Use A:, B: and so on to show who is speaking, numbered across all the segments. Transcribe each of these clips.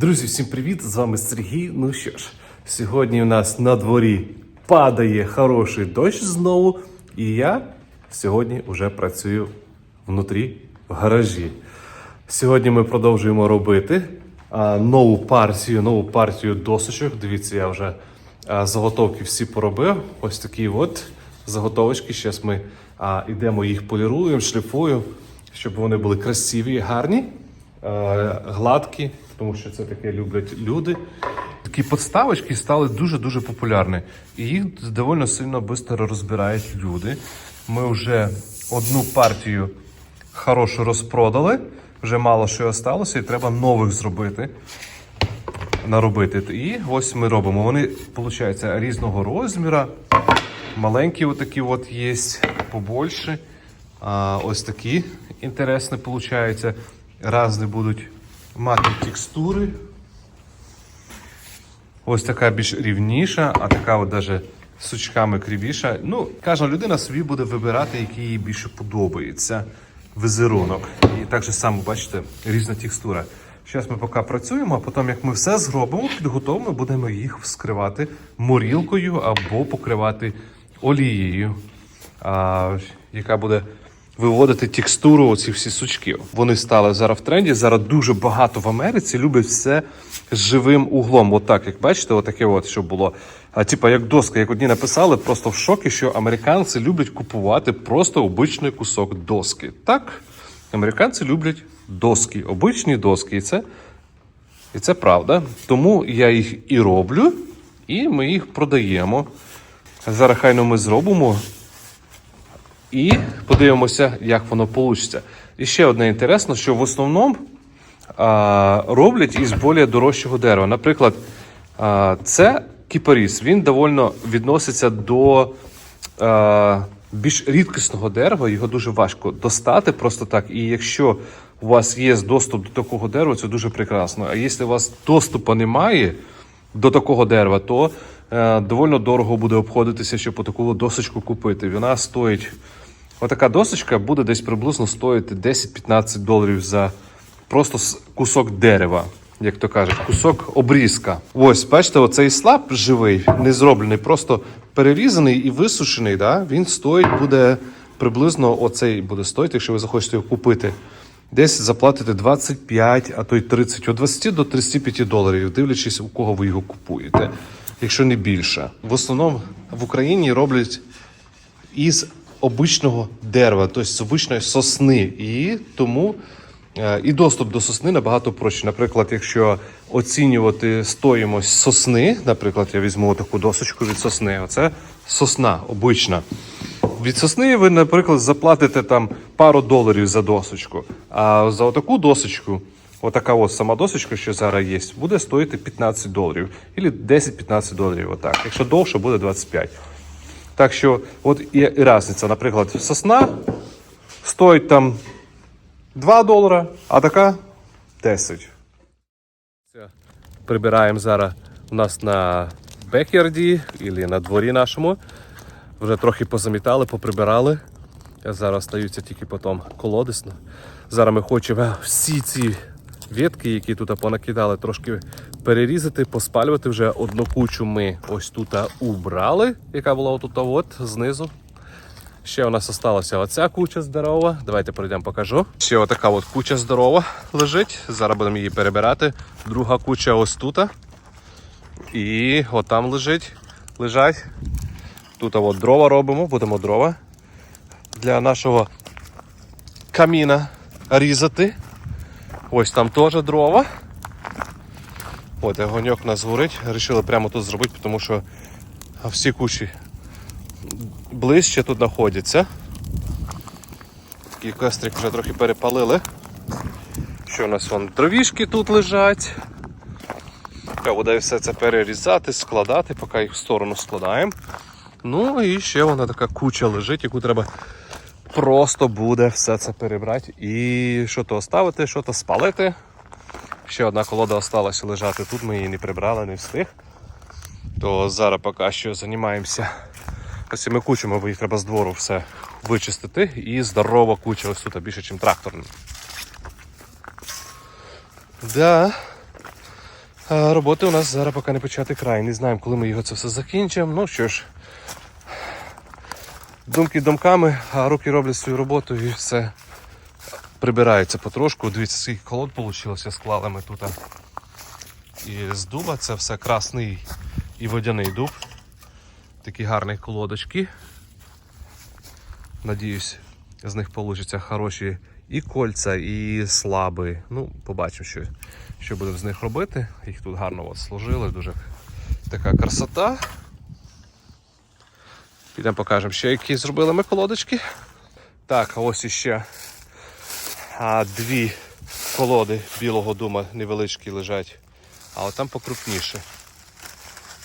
A: Друзі, всім привіт! З вами Сергій. Ну що ж, сьогодні у нас на дворі падає хороший дощ знову, і я сьогодні вже працюю внутрі в гаражі. Сьогодні ми продовжуємо робити а, нову партію, нову партію досочок. Дивіться, я вже а, заготовки всі поробив. Ось такі от заготовочки. Зараз ми а, йдемо їх поліруємо, шліфуємо, щоб вони були красиві гарні е, гладкі, тому що це таке люблять люди. Такі подставочки стали дуже-дуже популярні. І їх доволі сильно швидко розбирають люди. Ми вже одну партію хорошу розпродали, вже мало що осталося, і треба нових зробити. Наробити. І ось ми робимо. Вони, виходить, різного розміру. Маленькі отакі от є, побольше. А, ось такі інтересні виходить. Разні будуть мати текстури. Ось така більш рівніша, а така от даже сучками кривіша. Ну, кожна людина собі буде вибирати, який їй більше подобається візерунок. І так же само, бачите, різна текстура. Зараз ми поки працюємо, а потім, як ми все зробимо, підготовимо, будемо їх вскривати морілкою або покривати олією, яка буде виводити текстуру оці всі сучки. Вони стали зараз в тренді. Зараз дуже багато в Америці люблять все з живим углом. Отак, як бачите, отаке от, що було. А типа як доска, як одні написали, просто в шокі, що американці люблять купувати просто обичний кусок доски. Так, американці люблять доски, обичні доски. І це, і це правда. Тому я їх і роблю, і ми їх продаємо. Зараз хайно ми зробимо і подивимося, як воно вийде. І ще одне інтересно, що в основному а, роблять із більш дорожчого дерева. Наприклад, а, це кіпаріс. Він доволі відноситься до а, більш рідкісного дерева. Його дуже важко достати просто так. І якщо у вас є доступ до такого дерева, це дуже прекрасно. А якщо у вас доступу немає до такого дерева, то е, доволі дорого буде обходитися, щоб таку досочку купити. Вона стоїть. Отака досочка буде десь приблизно стоїти 10-15 доларів за просто кусок дерева, як то кажуть, кусок обрізка. Ось, бачите, оцей слаб живий, не зроблений, просто перерізаний і висушений. Да? Він стоїть, буде приблизно оцей буде стоїти, якщо ви захочете його купити. Десь заплатите 25, а то й 30, від 20 до 35 доларів, дивлячись, у кого ви його купуєте, якщо не більше. В основному в Україні роблять із обичного дерева, тобто з обичної сосни. І тому е, і доступ до сосни набагато проще. Наприклад, якщо оцінювати стоїмость сосни, наприклад, я візьму таку досочку від сосни, оце сосна обична. Від сосни ви, наприклад, заплатите там пару доларів за досочку. А за отаку досочку, отака от сама досочка, що зараз є, буде стоїти 15 доларів. Або 10-15 доларів. Отак. Якщо довше, буде 25. Так що, от і різниця. Наприклад, сосна стоїть там 2 долара, а така 10. Прибираємо зараз у нас на бекярді або на дворі нашому. Вже трохи позамітали, поприбирали. Зараз стаються тільки потім колодисно. Зараз ми хочемо всі ці ветки, які тут понакидали, трошки перерізати, поспалювати. Вже одну кучу ми ось тут убрали, яка була отут от знизу. Ще у нас залишилася оця куча здорова. Давайте пройдемо, покажу. Ще отака от куча здорова лежить. Зараз будемо її перебирати. Друга куча ось тут. І от там лежить, лежать. Тут от дрова робимо, будемо дрова для нашого каміна різати. Ось там теж дрова. От огоньок у нас горить. Рішили прямо тут зробити, тому що всі кучі ближче тут знаходяться. Такий кострик вже трохи перепалили. Що у нас вон дровішки тут лежать. Треба буде все це перерізати, складати, поки їх в сторону складаємо. Ну і ще вона така куча лежить, яку треба просто буде все це перебрати і що то оставити, що то спалити. Ще одна колода осталася лежати тут, ми її не прибрали, не встиг. То зараз поки що займаємося цими кучами, бо їх треба з двору все вичистити. І здорова куча ось тут більше, ніж тракторна. Да. А, роботи у нас зараз поки не почати край. Не знаємо, коли ми його це все закінчимо. Ну що ж, думки думками, а руки роблять свою роботу і все прибирається потрошку. Дивіться, скільки колод вийшло, склали ми тут. І з дуба це все красний і водяний дуб. Такі гарні колодочки. Надіюсь, з них вийдуть хороші і кольця, і слаби. Ну, побачимо, що, що будемо з них робити. Їх тут гарно от служили, дуже така красота. Підемо покажемо ще, які зробили ми колодочки. Так, ось іще а, дві колоди білого дума невеличкі лежать, а от там покрупніше.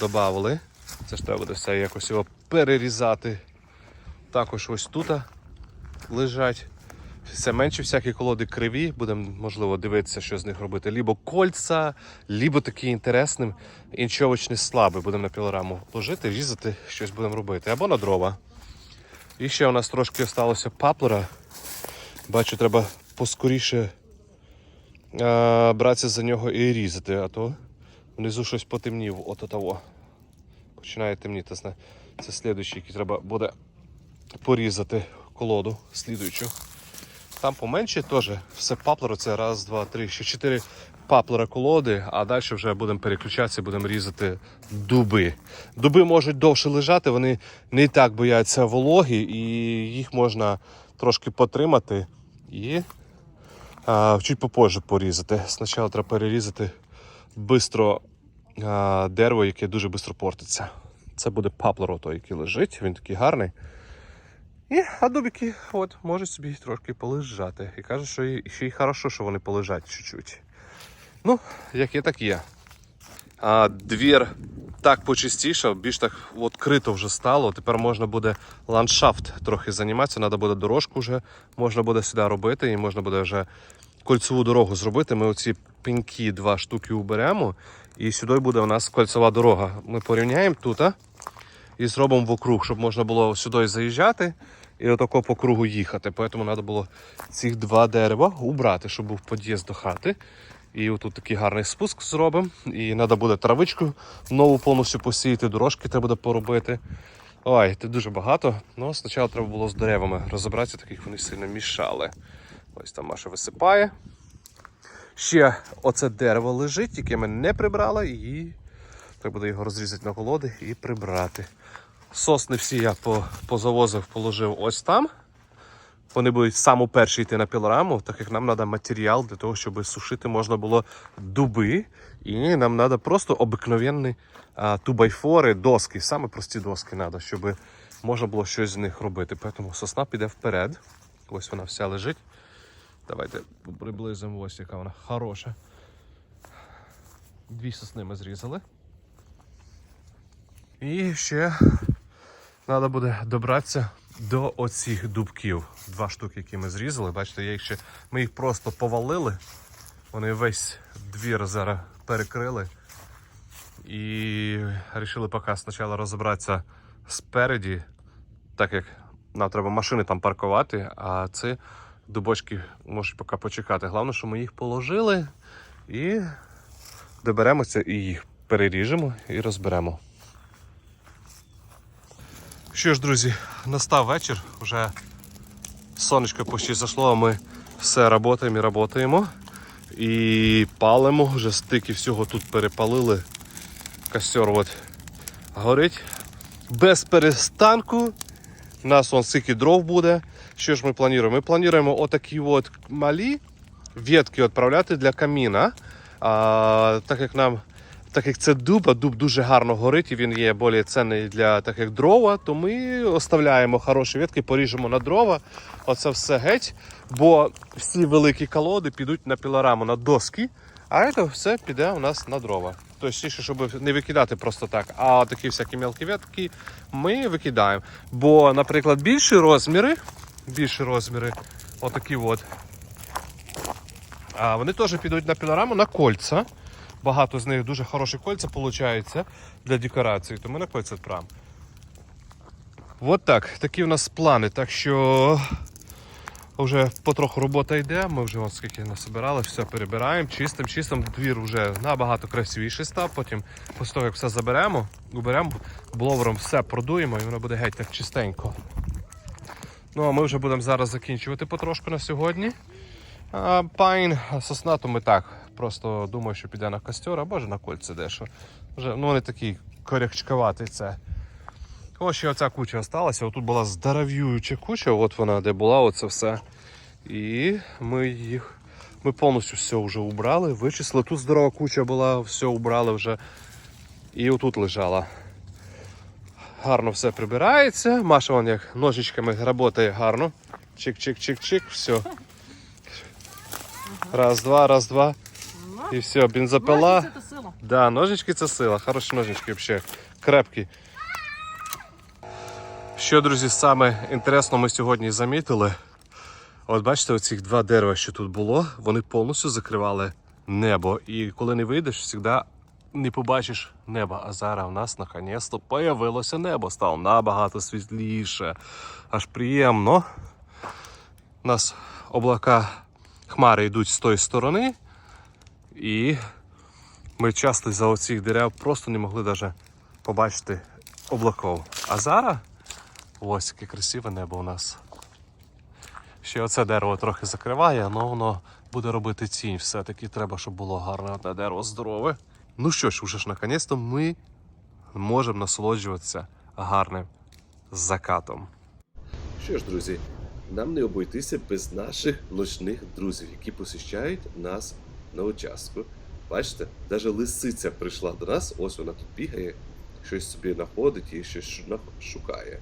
A: Добавили. Це ж треба буде все якось його перерізати. Також ось тут лежать. Все менше всякі колоди криві. Будемо, можливо, дивитися, що з них робити. Лібо кольца, лібо такі інтересним, інчовочні слаби. Будемо на пілораму ложити, різати, щось будемо робити. Або на дрова. І ще у нас трошки залишилося паплера. Бачу, треба поскоріше а, братися за нього і різати, а то внизу щось потемнів от того. Починає темніти. Це слідуючий, який треба буде порізати колоду слідуючу. Там поменше теж все паплеро, це раз, два, три, ще чотири паплера колоди, а далі вже будемо переключатися, будемо різати дуби. Дуби можуть довше лежати, вони не так бояться вологи, і їх можна трошки потримати і а, чуть попозже порізати. Спочатку треба перерізати бистро дерево, яке дуже швидко портиться. Це буде паплоро той, який лежить, він такий гарний. І, а от, можуть собі трошки полежати. І кажуть, що ще й хорошо, що вони полежать чуть-чуть. Ну, як є, так є. А двір так почистішав, більш так відкрито вже стало. Тепер можна буде ландшафт трохи займатися, треба буде дорожку вже можна буде сюди робити, і можна буде вже кольцеву дорогу зробити. Ми оці пеньки два штуки уберемо, і сюди буде у нас кольцева дорога. Ми порівняємо тут а, і зробимо вокруг, щоб можна було сюди заїжджати і отако по кругу їхати. Тому треба було ці два дерева убрати, щоб був під'їзд до хати. І отут такий гарний спуск зробимо. І треба буде травичку нову повністю посіяти, дорожки треба буде поробити. Ой, це дуже багато. Ну, спочатку треба було з деревами розібратися, так як вони сильно мішали. Ось там Маша висипає. Ще оце дерево лежить, яке ми не прибрали, і треба буде його розрізати на колоди і прибрати. Сосни всі я позавозив, положив ось там. Вони будуть саму перші йти на пілораму, так як нам треба матеріал для того, щоб сушити можна було дуби. І нам треба просто обикновенні тубайфори, доски. Саме прості доски треба, щоб можна було щось з них робити. Тому сосна піде вперед. Ось вона вся лежить. Давайте приблизимо ось яка вона хороша. Дві сосни ми зрізали. І ще треба буде добратися до оцих дубків. Два штуки, які ми зрізали. Бачите, я їх ще, ми їх просто повалили. Вони весь двір зараз перекрили. І вирішили поки спочатку розібратися спереді, так як нам треба машини там паркувати, а ці дубочки можуть поки почекати. Головне, що ми їх положили і доберемося і їх переріжемо і розберемо. Що ж, друзі, настав вечір, вже сонечко почти зайшло, а ми все працюємо і працюємо. І палимо, вже стики всього тут перепалили. Костер от горить. Без перестанку. У нас вон стільки дров буде. Що ж ми плануємо? Ми плануємо отакі от малі ветки відправляти для каміна. А, так як нам так як це дуб, а дуб дуже гарно горить і він є більш цінний для так як дрова, то ми оставляємо хороші ветки, поріжемо на дрова. Оце все геть. Бо всі великі колоди підуть на пілораму, на доски, а це все піде у нас на дрова. Тобто, щоб не викидати просто так, а такі всякі мелкі ветки ми викидаємо. Бо, наприклад, більші розміри, більші розміри, отакі от, а вони теж підуть на пілораму на кольця. Багато з них дуже хороші кольця виходить для декорації, то на кольця відправимо. От так. Такі у нас плани. Так що Вже потроху робота йде, ми вже от скільки насобирали, все перебираємо, чистим, чистим. Двір вже набагато красивіший став. Потім, після того, як все заберемо, уберемо, бловером все продуємо і воно буде геть так чистенько. Ну а ми вже будемо зараз закінчувати потрошку на сьогодні. А пайн, сосна, то ми так. Просто думаю, що піде на костер, або ж на кольце дещо. Вже, ну вони такі корячкаватий це. Ось ще оця куча залишилася. Отут була здоров'ююча куча, от вона де була, оце все. І ми їх. Ми повністю все вже убрали, вичислили. Тут здорова куча була, все убрали вже. І отут лежала. Гарно все прибирається. Маша вон як ножичками працює гарно. Чик-чик-чик-чик, все. Раз, два, раз, два. І все, бензопила.
B: Ножниці це сила.
A: Да, ножички це сила, хороші ножички взагалі, крепкі. Що, друзі, саме інтересно ми сьогодні замітили. От бачите, оці два дерева, що тут було, вони повністю закривали небо. І коли не вийдеш, завжди не побачиш неба. А зараз у нас наконець-то появилося небо, стало набагато світліше. Аж приємно. У нас облака хмари йдуть з тої сторони. І ми часто за оцих дерев просто не могли навіть побачити облаков. А зараз ось яке красиве небо у нас. Ще оце дерево трохи закриває, але воно буде робити тінь. Все-таки треба, щоб було гарне одне дерево здорове. Ну що ж, уже ж наконець-то ми можемо насолоджуватися гарним закатом.
C: Що ж, друзі, нам не обойтися без наших ночних друзів, які посіщають нас на участку. Бачите, навіть лисиця прийшла до нас, ось вона тут бігає, щось собі знаходить і щось шукає.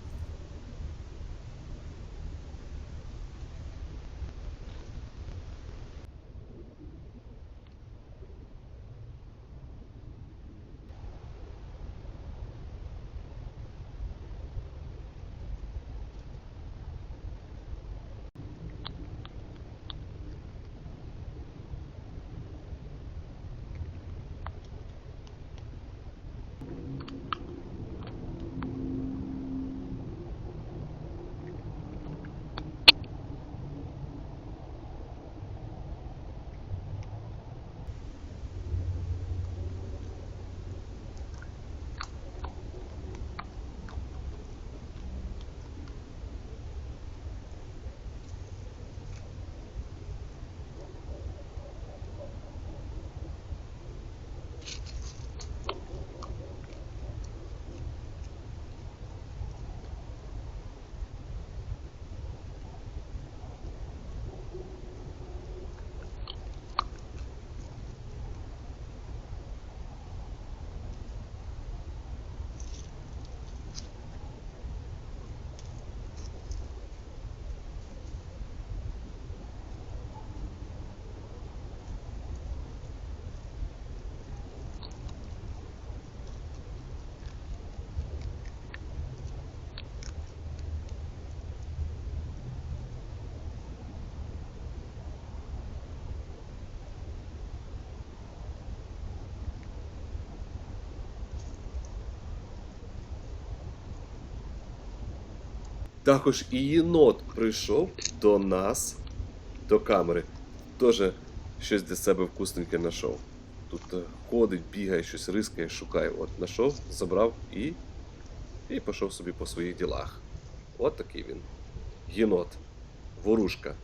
C: Також і єнот прийшов до нас, до камери. Теж щось для себе вкусненьке знайшов. Тут е, ходить, бігає, щось рискає, шукає. От знайшов, забрав і, і пішов собі по своїх ділах. От такий він. Єнот. Ворушка.